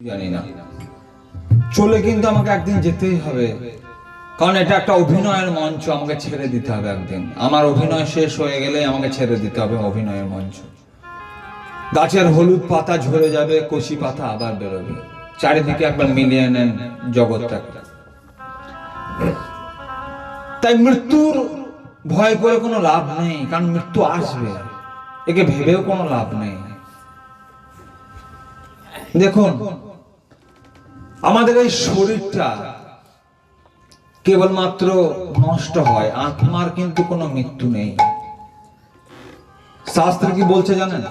জানি না চলে কিন্তু আমাকে একদিন যেতেই হবে। কারণ এটা একটা অভিনয়ের মঞ্চ, আমাকে ছেড়ে দিতে হবে একদিন। আমার অভিনয় শেষ হয়ে গেলে আমাকে ছেড়ে দিতে হবে অভিনয়ের মঞ্চ। গাছের হলুদ পাতা ঝরে যাবে কচি পাতা আবার বেরোবে। চারিদিকে একবার মিলিয়ে নেন জগৎটাকে। তাই মৃত্যুর ভয় করে কোনো লাভ নেই, কারণ মৃত্যু আসবে। একে ভেবেও কোনো লাভ নেই। দেখুন, আমাদের এই শরীরটা কেবলমাত্র নষ্ট হয়, আত্মার কিন্তু কোনো মৃত্যু নেই। শাস্ত্র কি বলছে জানেন?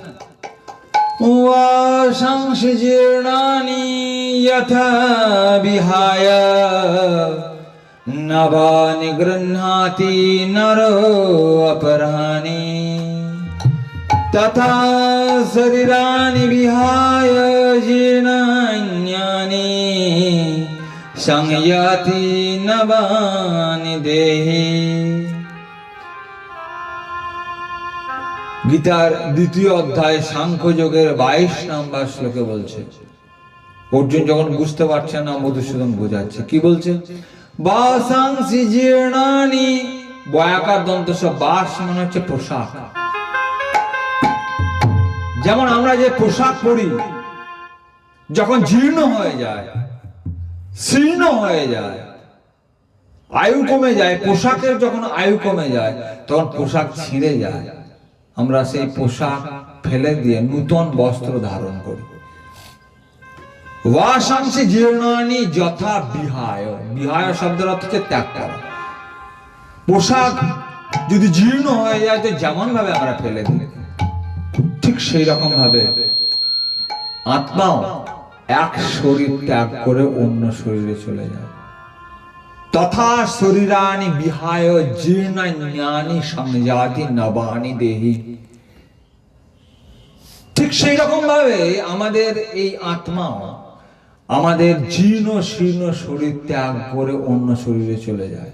যথা তথা শরীরানি বিহায় ജിണഞ്ഞാനീ സംയാതി നവാനി ദേഹി. গীতার দ্বিতীয় অধ্যায় সাংখ্যযোগের বাইশ নাম্বার শ্লোকে বলছে, অর্জুন যখন বুঝতে পারছে না, মধুসূদন বোঝাচ্ছে। কি বলছে? বাসাংসি জীর্ণানি। বয়াকার দন্ত সব বাস মানে হচ্ছে পোশাক। যেমন আমরা যে পোশাক পরি যখন জীর্ণ হয়ে যায়, শীর্ণ হয়ে যায়, আয়ু কমে যায়, পোশাকের যখন আয়ু কমে যায়, তখন পোশাক ছিঁড়ে যায়। আমরা সেই পোশাক ফেলে দিয়ে নূতন বস্ত্র ধারণ করি। জীর্ণানি যথা বিহায়। বিহায় শব্দের অর্থ হচ্ছে ত্যাগ করা। পোশাক যদি জীর্ণ হয়ে যায়, তো যেমন ভাবে আমরা ফেলে দিই, ঠিক সেই রকম ভাবে আত্মাও এক শরীর ত্যাগ করে অন্য শরীরে চলে যায়। তথা শরীরানি বিহায় জীর্ণানি সংজাতি নবানি দেহি। ঠিক সেই রকম ভাবে আমাদের এই আত্মা আমাদের জীর্ণ শীর্ণ শরীর ত্যাগ করে অন্য শরীরে চলে যায়।